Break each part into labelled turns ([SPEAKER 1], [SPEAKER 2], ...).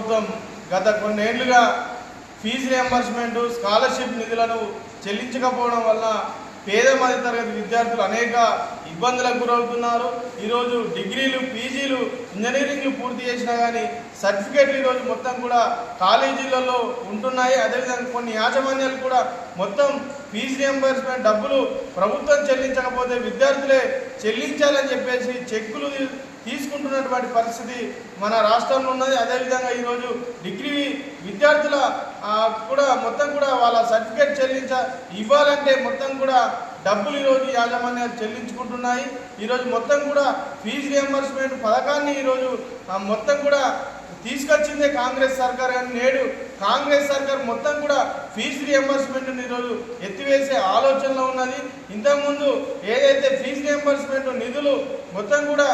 [SPEAKER 1] ప్రభుత్వం గత కొన్నేళ్ళుగా fee reimbursement scholarship నిధులను చెల్లించకపోవడం వల్ల పేద మధ్య తరగతి విద్యార్థులు అనేక ఇబ్బందులకు గురవుతున్నారు. ఈరోజు డిగ్రీలు పీజీలు ఇంజనీరింగ్లు పూర్తి చేసినా కానీ సర్టిఫికేట్లు ఈరోజు మొత్తం కూడా కాలేజీలలో ఉంటున్నాయి. అదేవిధంగా కొన్ని యాజమాన్యాలు కూడా మొత్తం ఫీజు రియంబర్స్మెంట్ డబ్బులు ప్రభుత్వం చెల్లించకపోతే విద్యార్థులే చెల్లించాలని చెప్పేసి చెక్కులు తీసుకుంటున్నటువంటి పరిస్థితి మన రాష్ట్రంలో ఉన్నది. అదేవిధంగా ఈరోజు డిగ్రీ విద్యార్థుల కూడా మొత్తం కూడా వాళ్ళ సర్టిఫికేట్ చెల్లించ ఇవ్వాలంటే మొత్తం కూడా డబ్బులు ఈరోజు యాజమాన్యాలు చెల్లించుకుంటున్నాయి. ఈరోజు మొత్తం కూడా ఫీజు రియంబర్స్మెంట్ పథకాన్ని ఈరోజు మొత్తం కూడా తీసుకొచ్చిందే కాంగ్రెస్ సర్కార్ కానీ నేడు కాంగ్రెస్ సర్కార్ మొత్తం కూడా ఫీజు రియంబర్స్మెంట్ని ఈరోజు ఎత్తివేసే ఆలోచనలో ఉన్నది. ఇంతకుముందు ఏదైతే ఫీజు రియంబర్స్మెంట్ నిధులు మొత్తం కూడా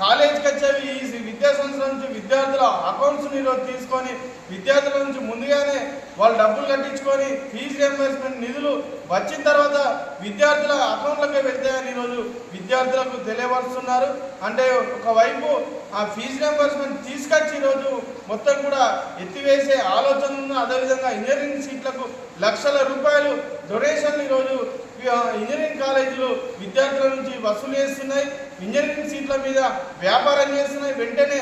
[SPEAKER 1] కాలేజీకి వచ్చేవి ఈ విద్యా సంవత్సరం నుంచి విద్యార్థుల అకౌంట్స్ని ఈరోజు తీసుకొని విద్యార్థుల నుంచి ముందుగానే వాళ్ళు డబ్బులు కట్టించుకొని ఫీజు రియంబర్స్మెంట్ నిధులు వచ్చిన తర్వాత విద్యార్థుల అకౌంట్లకే వెళ్తాయని ఈరోజు విద్యార్థులకు తెలియపరుస్తున్నారు. అంటే ఒకవైపు ఆ ఫీజు రియంబర్స్మెంట్ తీసుకొచ్చి ఈరోజు మొత్తం కూడా ఎత్తివేసే ఆలోచన ఉన్న అదేవిధంగా ఇంజనీరింగ్ సీట్లకు లక్షల రూపాయలు డొనేషన్లు ఈరోజు ఇంజనీరింగ్ కాలేజీలు విద్యార్థుల నుంచి వసూలు చేస్తున్నాయి. ఇంజనీరింగ్ సీట్ల మీద వ్యాపారం చేస్తున్నాయి. వెంటనే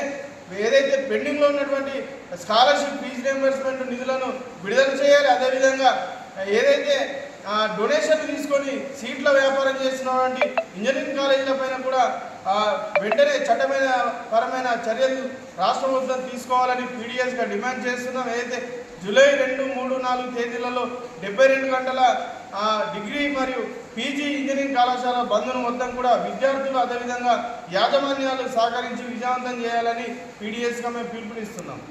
[SPEAKER 1] ఏదైతే పెండింగ్లో ఉన్నటువంటి స్కాలర్షిప్ ఫీజు రియంబర్స్మెంట్ నిధులను విడుదల చేయాలి. అదేవిధంగా ఏదైతే డొనేషన్ తీసుకొని సీట్ల వ్యాపారం చేస్తున్నటువంటి ఇంజనీరింగ్ కాలేజీల పైన కూడా వెంటనే చట్టమైన పరమైన చర్యలు రాష్ట్ర ప్రభుత్వం తీసుకోవాలని పీడిఎస్గా డిమాండ్ చేస్తున్నాం. ఏదైతే జూలై రెండు మూడు నాలుగు తేదీలలో డెబ్బై రెండు గంటల డిగ్రీ మరియు పీజీ ఇంజనీరింగ్ కళాశాల బంధును మొత్తం కూడా విద్యార్థులు అదేవిధంగా యాజమాన్యాలు సహకరించి విజయవంతం చేయాలని పీడిఎస్గా మేము పిలుపునిస్తున్నాం.